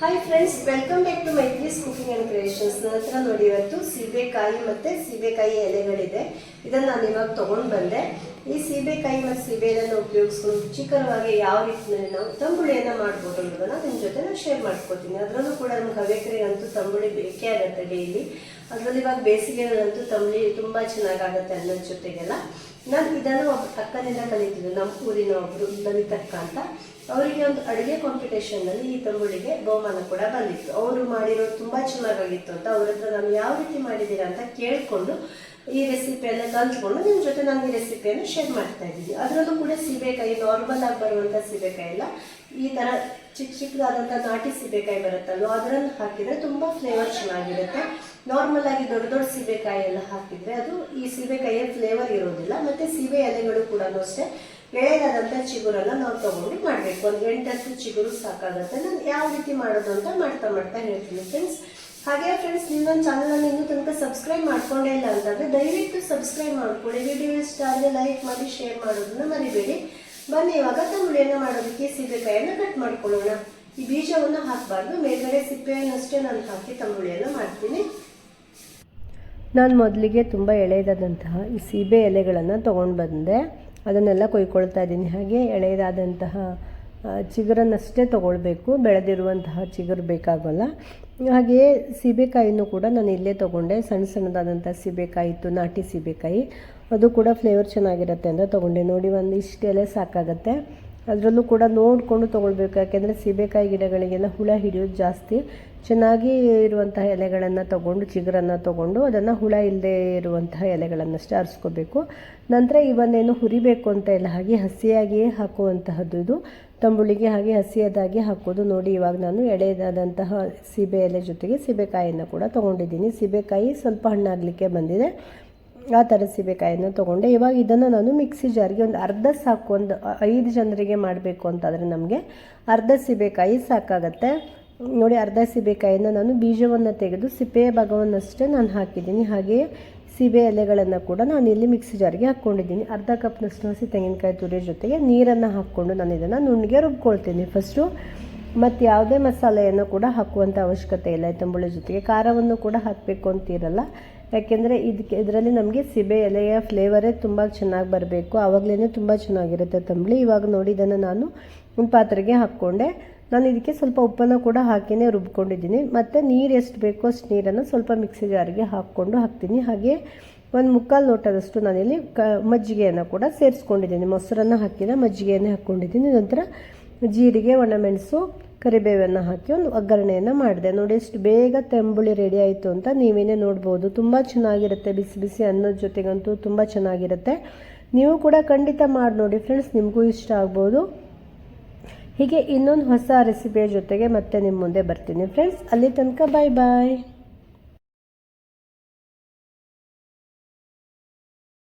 Hi friends welcome back to Maitri's cooking and creations ನನ್ನ ಹತ್ರ ನೋಡಿ ಇವತ್ತು ಸೀಬೆಕಾಯಿ ಮತ್ತೆ ಸೀಬೆಕಾಯಿ ಎಲೆಗಳಿದೆ. ಇದನ್ನ ನಾನು ಇವಾಗ ತೊಗೊಂಡು ಬಂದೆ. ಈ ಸೀಬೆಕಾಯಿ ಮತ್ತು ಸೀಬೆಯನ್ನು ಉಪಯೋಗಿಸ್ಕೊಂಡು ರುಚಿಕರವಾಗಿ ಯಾವ ರೀತಿಯಲ್ಲಿ ನಾವು ತಂಬುಳಿಯನ್ನು ಮಾಡ್ಬೋದು ಅನ್ನೋದನ್ನು ನಿಮ್ಮ ಜೊತೆ ನಾನು ಶೇರ್ ಮಾಡ್ಕೊತೀನಿ. ಅದರಲ್ಲೂ ಕೂಡ ನಮ್ಗೆ ಅಂತೂ ತಂಬುಳಿ ಬೇಕೇ ಆಗುತ್ತೆ ಡೈಲಿ ಅದರಲ್ಲಿ ಇವಾಗ ಬೇಸಿಗೆಗಳಂತೂ ತಂಬುಳಿ ತುಂಬಾ ಚೆನ್ನಾಗಾಗುತ್ತೆ ಅನ್ನೋದ್ರ ಜೊತೆಗೆಲ್ಲ. ನಾನು ಇದನ್ನು ಒಬ್ಬ ಅಕ್ಕನಿಂದ ಕಲಿತಿದ್ದೆ. ನಮ್ಮ ಊರಿನ ಒಬ್ಬರು ಲಲಿತಕ್ಕ ಅಂತ. ಅವರಿಗೆ ಒಂದು ಅಡುಗೆ ಕಾಂಪಿಟೇಷನ್ನಲ್ಲಿ ಈ ತಂಬುಳಿಗೆ ಬಹುಮಾನ ಕೂಡ ಬಂದಿತ್ತು. ಅವರು ಮಾಡಿರೋದು ತುಂಬಾ ಚೆನ್ನಾಗಾಗಿತ್ತು ಅಂತ ಅವ್ರ ಹತ್ರ ನಾನು ಯಾವ ರೀತಿ ಮಾಡಿದ್ದೀರಾ ಅಂತ ಕೇಳ್ಕೊಂಡು ಈ ರೆಸಿಪಿಯನ್ನು ಕಲ್ತ್ಕೊಂಡು ನಿಮ್ಮ ಜೊತೆ ನಾನು ಈ ರೆಸಿಪಿಯನ್ನು ಶೇರ್ ಮಾಡ್ತಾ ಇದ್ದೀನಿ. ಅದರಲ್ಲೂ ಕೂಡ ಸೀಬೆಕಾಯಿ ನಾರ್ಮಲ್ ಆಗಿ ಬರುವಂಥ ಸೀಬೆಕಾಯಿ ಎಲ್ಲ ಈ ಥರ ಚಿಕ್ಕ ಚಿಕ್ಕದಾದಂಥ ನಾಟಿ ಸೀಬೆಕಾಯಿ ಬರುತ್ತಲ್ವ? ಅದರಲ್ಲಿ ಹಾಕಿದರೆ ತುಂಬ ಫ್ಲೇವರ್ ಚೆನ್ನಾಗಿರುತ್ತೆ. ನಾರ್ಮಲ್ ಆಗಿ ದೊಡ್ಡ ದೊಡ್ಡ ಸೀಬೆಕಾಯಿ ಎಲ್ಲ ಹಾಕಿದರೆ ಅದು ಈ ಸೀಬೆಕಾಯಿಯ ಫ್ಲೇವರ್ ಇರೋದಿಲ್ಲ. ಮತ್ತು ಸೀಬೆ ಎಲೆಗಳು ಕೂಡ ಅಷ್ಟೇ. ಎಳೆದಾದಂಥ ಚಿಗುರನ್ನ ನಾವು ತೊಗೊಂಡು ಮಾಡಬೇಕು. ಒಂದು ಎಂಟತ್ತು ಚಿಗುರು ಸಾಕಾಗುತ್ತೆ. ನಾನು ಯಾವ ರೀತಿ ಮಾಡೋದು ಅಂತ ಮಾಡ್ತಾ ಮಾಡ್ತಾ ಹೇಳ್ತೀನಿ. ಫ್ರೆಂಡ್ಸ್ ಹಾಗೆ ಫ್ರೆಂಡ್ಸ್ ನಿಮ್ಮ ಚಾನಲನ್ನು ಇನ್ನೂ ತನಕ ಸಬ್ಸ್ಕ್ರೈಬ್ ಮಾಡ್ಕೊಂಡೇ ಇಲ್ಲ ಅಂತಂದ್ರೆ ದಯವಿಟ್ಟು ಸಬ್ಸ್ಕ್ರೈಬ್ ಮಾಡ್ಕೊಳ್ಳಿ. ವಿಡಿಯೋ ಇಷ್ಟ ಆದರೆ ಲೈಕ್ ಮಾಡಿ ಶೇರ್ ಮಾಡೋದನ್ನ ಮರಿಬೇಡಿ. ಬನ್ನಿ, ಇವಾಗ ತಂಬುಳಿಯನ್ನು ಮಾಡೋದಕ್ಕೆ ಸೀಬೆಕಾಯನ್ನು ಕಟ್ ಮಾಡ್ಕೊಳ್ಳೋಣ. ಈ ಬೀಜವನ್ನು ಹಾಕಬಾರ್ದು. ಮೇಲ್ಗಡೆ ಸಿಪ್ಪೆಯನ್ನಷ್ಟೇ ನಾನು ಹಾಕಿ ತಂಬುಳಿಯನ್ನು ಮಾಡ್ತೀನಿ. ನಾನು ಮೊದಲಿಗೆ ತುಂಬ ಎಳೆಯದಾದಂತಹ ಈ ಸೀಬೆ ಎಲೆಗಳನ್ನು ತೊಗೊಂಡು ಬಂದೆ. ಅದನ್ನೆಲ್ಲ ಕೊಯ್ಕೊಳ್ತಾ ಇದ್ದೀನಿ. ಹಾಗೆ ಎಳೆಯದಾದಂತಹ ಚಿಗುರನ್ನಷ್ಟೇ ತೊಗೊಳ್ಬೇಕು. ಬೆಳೆದಿರುವಂತಹ ಚಿಗುರು ಬೇಕಾಗಲ್ಲ. ಹಾಗೆಯೇ ಸೀಬೆಕಾಯಿನೂ ಕೂಡ ನಾನು ಇಲ್ಲೇ ತೊಗೊಂಡೆ. ಸಣ್ಣ ಸಣ್ಣದಾದಂಥ ಸೀಬೆಕಾಯಿ ಇತ್ತು, ನಾಟಿ ಸೀಬೆಕಾಯಿ. ಅದು ಕೂಡ ಫ್ಲೇವರ್ ಚೆನ್ನಾಗಿರುತ್ತೆ ಅಂತ ತೊಗೊಂಡೆ. ನೋಡಿ ಒಂದು ಇಷ್ಟೆಲ್ಲ ಸಾಕಾಗುತ್ತೆ. ಅದರಲ್ಲೂ ಕೂಡ ನೋಡಿಕೊಂಡು ತೊಗೊಳ್ಬೇಕು. ಯಾಕೆಂದರೆ ಸೀಬೆಕಾಯಿ ಗಿಡಗಳಿಗೆಲ್ಲ ಹುಳ ಹಿಡಿಯೋದು ಜಾಸ್ತಿ. ಚೆನ್ನಾಗಿ ಇರುವಂತಹ ಎಲೆಗಳನ್ನು ತಗೊಂಡು, ಚಿಗುರನ್ನು ತಗೊಂಡು ಅದನ್ನು ಹುಳ ಇಲ್ಲದೆ ಇರುವಂತಹ ಎಲೆಗಳನ್ನಷ್ಟೇ ಆರಿಸ್ಕೋಬೇಕು ನಂತರ ಇವನ್ನೇನು ಹುರಿಬೇಕು ಅಂತ ಇಲ್ಲ, ಹಾಗೆ ಹಸಿಯಾಗಿಯೇ ಹಾಕುವಂತಹದ್ದು ಇದು ತಂಬುಳಿಗೆ ಹಾಗೆ ಹಸಿಯದಾಗಿ ಹಾಕೋದು ನೋಡಿ. ಇವಾಗ ನಾನು ಎಳೆದಾದಂತಹ ಸೀಬೆ ಎಲೆ ಜೊತೆಗೆ ಸೀಬೆಕಾಯಿಯನ್ನು ಕೂಡ ತೊಗೊಂಡಿದ್ದೀನಿ. ಸೀಬೆಕಾಯಿ ಸ್ವಲ್ಪ ಹಣ್ಣಾಗಲಿಕ್ಕೆ ಬಂದಿದೆ. ಆ ಥರ ಸೀಬೆಕಾಯಿಯನ್ನು ತೊಗೊಂಡೆ. ಇವಾಗ ಇದನ್ನು ನಾನು ಮಿಕ್ಸಿ ಜಾರಿಗೆ ಒಂದು ಅರ್ಧ ಸಾಕು, ಒಂದು ಐದು ಜನರಿಗೆ ಮಾಡಬೇಕು ಅಂತಂದರೆ ನಮಗೆ ಅರ್ಧ ಸೀಬೆಕಾಯಿ ಸಾಕಾಗತ್ತೆ. ನೋಡಿ, ಅರ್ಧ ಸೀಬೆಕಾಯಿನ ನಾನು ಬೀಜವನ್ನು ತೆಗೆದು ಸಿಪ್ಪೆಯ ಭಾಗವನ್ನಷ್ಟೇ ನಾನು ಹಾಕಿದ್ದೀನಿ. ಹಾಗೆಯೇ ಸೀಬೆ ಎಲೆಗಳನ್ನು ಕೂಡ ನಾನು ಇಲ್ಲಿ ಮಿಕ್ಸಿ ಜಾರಿಗೆ ಹಾಕ್ಕೊಂಡಿದ್ದೀನಿ. ಅರ್ಧ ಕಪ್ನಷ್ಟು ಹಸಿ ತೆಂಗಿನಕಾಯಿ ತುರಿ ಜೊತೆಗೆ ನೀರನ್ನು ಹಾಕ್ಕೊಂಡು ನಾನು ಇದನ್ನು ನುಣ್ಣಗೆ ರುಬ್ಕೊಳ್ತೀನಿ. ಫಸ್ಟು ಮತ್ತು ಯಾವುದೇ ಮಸಾಲೆಯನ್ನು ಕೂಡ ಹಾಕುವಂಥ ಅವಶ್ಯಕತೆ ಇಲ್ಲ. ತಂಬುಳಿ ಜೊತೆಗೆ ಖಾರವನ್ನು ಕೂಡ ಹಾಕಬೇಕು ಅಂತಿರಲ್ಲ ಯಾಕೆಂದರೆ ಇದಕ್ಕೆ ಇದರಲ್ಲಿ ನಮಗೆ ಸಿಬೆ ಎಲೆಯ ಫ್ಲೇವರೇ ತುಂಬ ಚೆನ್ನಾಗಿ ಬರಬೇಕು. ಆವಾಗಲೇ ತುಂಬ ಚೆನ್ನಾಗಿರುತ್ತೆ ತಂಬುಳಿ. ಇವಾಗ ನೋಡಿ ಇದನ್ನು ನಾನು ಪಾತ್ರೆಗೆ ಹಾಕ್ಕೊಂಡೆ. ನಾನು ಇದಕ್ಕೆ ಸ್ವಲ್ಪ ಉಪ್ಪನ್ನು ಕೂಡ ಹಾಕಿನೇ ರುಬ್ಕೊಂಡಿದ್ದೀನಿ. ಮತ್ತು ನೀರು ಎಷ್ಟು ಬೇಕೋ ಅಷ್ಟು ನೀರನ್ನು ಸ್ವಲ್ಪ ಮಿಕ್ಸಿ ಜಾರಿಗೆ ಹಾಕ್ಕೊಂಡು ಹಾಕ್ತೀನಿ. ಹಾಗೆ ಒಂದು ಮುಕ್ಕಾಲು ಲೋಟದಷ್ಟು ನಾನಿಲ್ಲಿ ಕ, ಮಜ್ಜಿಗೆಯನ್ನು ಕೂಡ ಸೇರಿಸ್ಕೊಂಡಿದ್ದೀನಿ. ಮೊಸರನ್ನು ಹಾಕಿದ ಮಜ್ಜಿಗೆಯನ್ನೇ ಹಾಕ್ಕೊಂಡಿದ್ದೀನಿ. ನಂತರ ಜೀರಿಗೆ ಒಣಮೆಣಸು ಕರಿಬೇವನ್ನು ಹಾಕಿ ಒಂದು ಒಗ್ಗರಣೆಯನ್ನು ಮಾಡಿದೆ. ನೋಡಿ ಎಷ್ಟು ಬೇಗ ತೆಂಬುಳಿ ರೆಡಿ ಆಯಿತು ಅಂತ ನೀವೇನೇ ನೋಡ್ಬೋದು. ತುಂಬ ಚೆನ್ನಾಗಿರುತ್ತೆ, ಬಿಸಿ ಬಿಸಿ ಅನ್ನದ ಜೊತೆಗಂತೂ ತುಂಬ ಚೆನ್ನಾಗಿರುತ್ತೆ. ನೀವು ಕೂಡ ಖಂಡಿತ ಮಾಡಿ ನೋಡಿ ಫ್ರೆಂಡ್ಸ್ ನಿಮಗೂ ಇಷ್ಟ ಆಗ್ಬೋದು. ಹೀಗೆ ಇನ್ನೊಂದು ಹೊಸ ರೆಸಿಪಿಯ ಜೊತೆಗೆ ಮತ್ತೆ ನಿಮ್ಮ ಮುಂದೆ ಬರ್ತೀನಿ. ಫ್ರೆಂಡ್ಸ್ ಅಲ್ಲಿ ತನಕ ಬಾಯ್ ಬಾಯ್